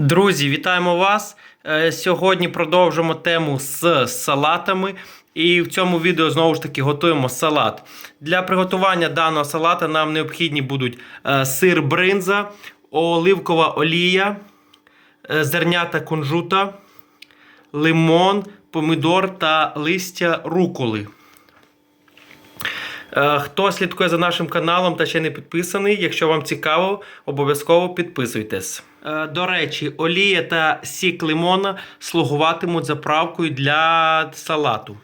Друзі, вітаємо вас! Е, Сьогодні продовжимо тему з салатами. І в цьому відео знову ж таки готуємо салат. Для приготування даного салата нам необхідні будуть е, сир бринза, оливкова олія, е, зернята кунжута, лимон, помідор та листя руколи. Хто слідкує за нашим каналом та ще не підписаний, якщо вам цікаво, обов'язково підписуйтесь. Е, До речі, олія та сік лимона слугуватимуть заправкою для салату.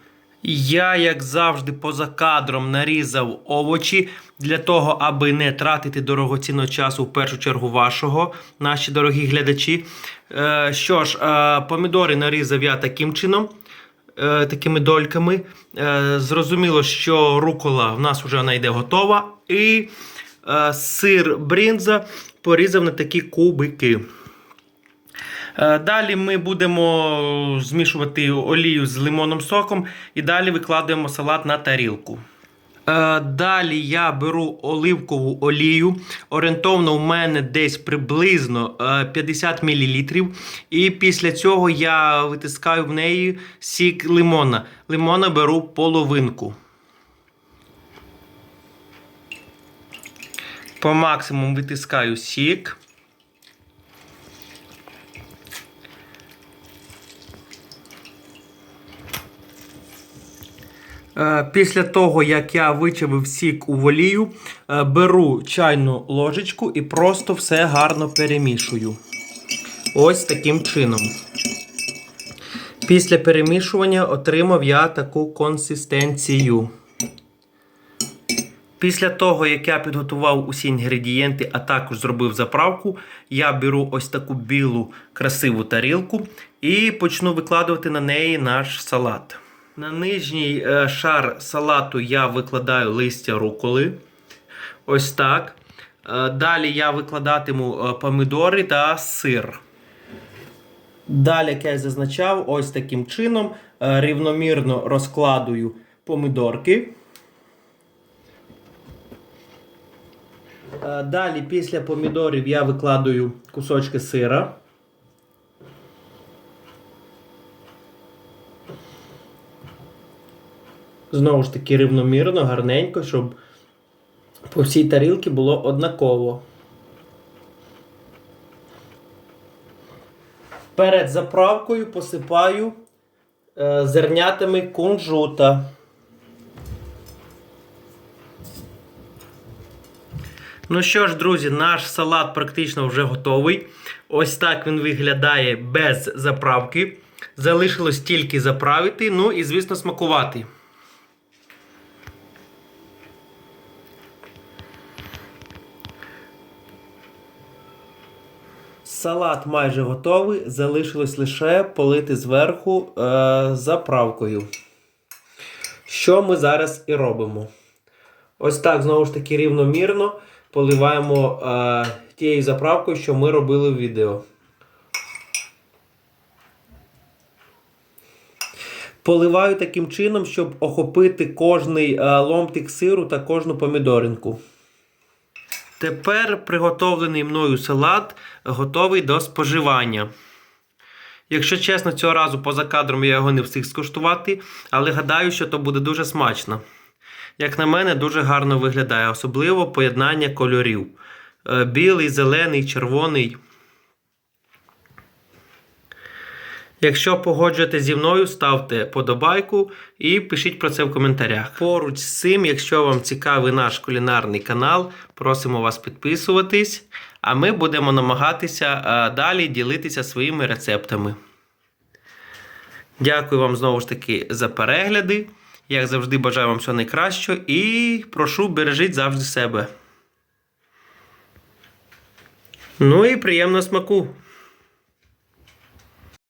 Я, як завжди, поза кадром нарізав овочі для того, аби не тратити дорогоцінного часу в першу чергу вашого, наші дорогі глядачі. Е, Що ж, е, помідори нарізав я таким чином такими дольками. Зрозуміло, що рукола в нас вже вона йде готова. І сир бринза порізав на такі кубики. Е, Далі ми будемо змішувати олію з лимонним соком і далі викладаємо салат на тарілку. Е, Далі я беру оливкову олію. Орієнтовно у мене десь приблизно е, 50 мл. І після цього я витискаю в неї сік лимона. Лимона беру половинку. По максимуму витискаю сік. Е, Після того, як я вичавив сік у волію, е, беру чайну ложечку і просто все гарно перемішую. Ось таким чином. Після перемішування отримав я таку консистенцію. Після того, як я підготував усі інгредієнти, а також зробив заправку, я беру ось таку білу красиву тарілку і почну викладувати на неї наш салат. На нижній е, шар салату я викладаю листя руколи. Ось так. Е, Далі я викладатиму е, помідори та сир. Далі, як я зазначав, ось таким чином рівномірно розкладую помідорки. Далі, після помідорів, я викладаю кусочки сира. Знову ж таки, рівномірно, гарненько, щоб по всій тарілці було однаково. Перед заправкою посипаю е, зернятами кунжута. Ну що ж, друзі, наш салат практично вже готовий. Ось так він виглядає без заправки. Залишилось тільки заправити, ну і, звісно, смакувати. Салат майже готовий. Залишилось лише полити зверху е, заправкою. Що ми зараз і робимо? Ось так, знову ж таки, рівномірно поливаємо е, тією заправкою, що ми робили в відео. Поливаю таким чином, щоб охопити кожний е, ломтик сиру та кожну помідоринку. Тепер приготовлений мною салат готовий до споживання. Якщо чесно, цього разу поза кадром я його не встиг скуштувати, але гадаю, що то буде дуже смачно. Як на мене, дуже гарно виглядає, особливо поєднання кольорів: Е, білий, зелений, червоний. Якщо погоджуєте зі мною, ставте подобайку і пишіть про це в коментарях. Поруч з цим, якщо вам цікавий наш кулінарний канал, просимо вас підписуватись, а ми будемо намагатися е, далі ділитися своїми рецептами. Дякую вам знову ж таки за перегляди. Як завжди, бажаю вам всього найкращого і прошу бережіть завжди себе. Ну і приємного смаку!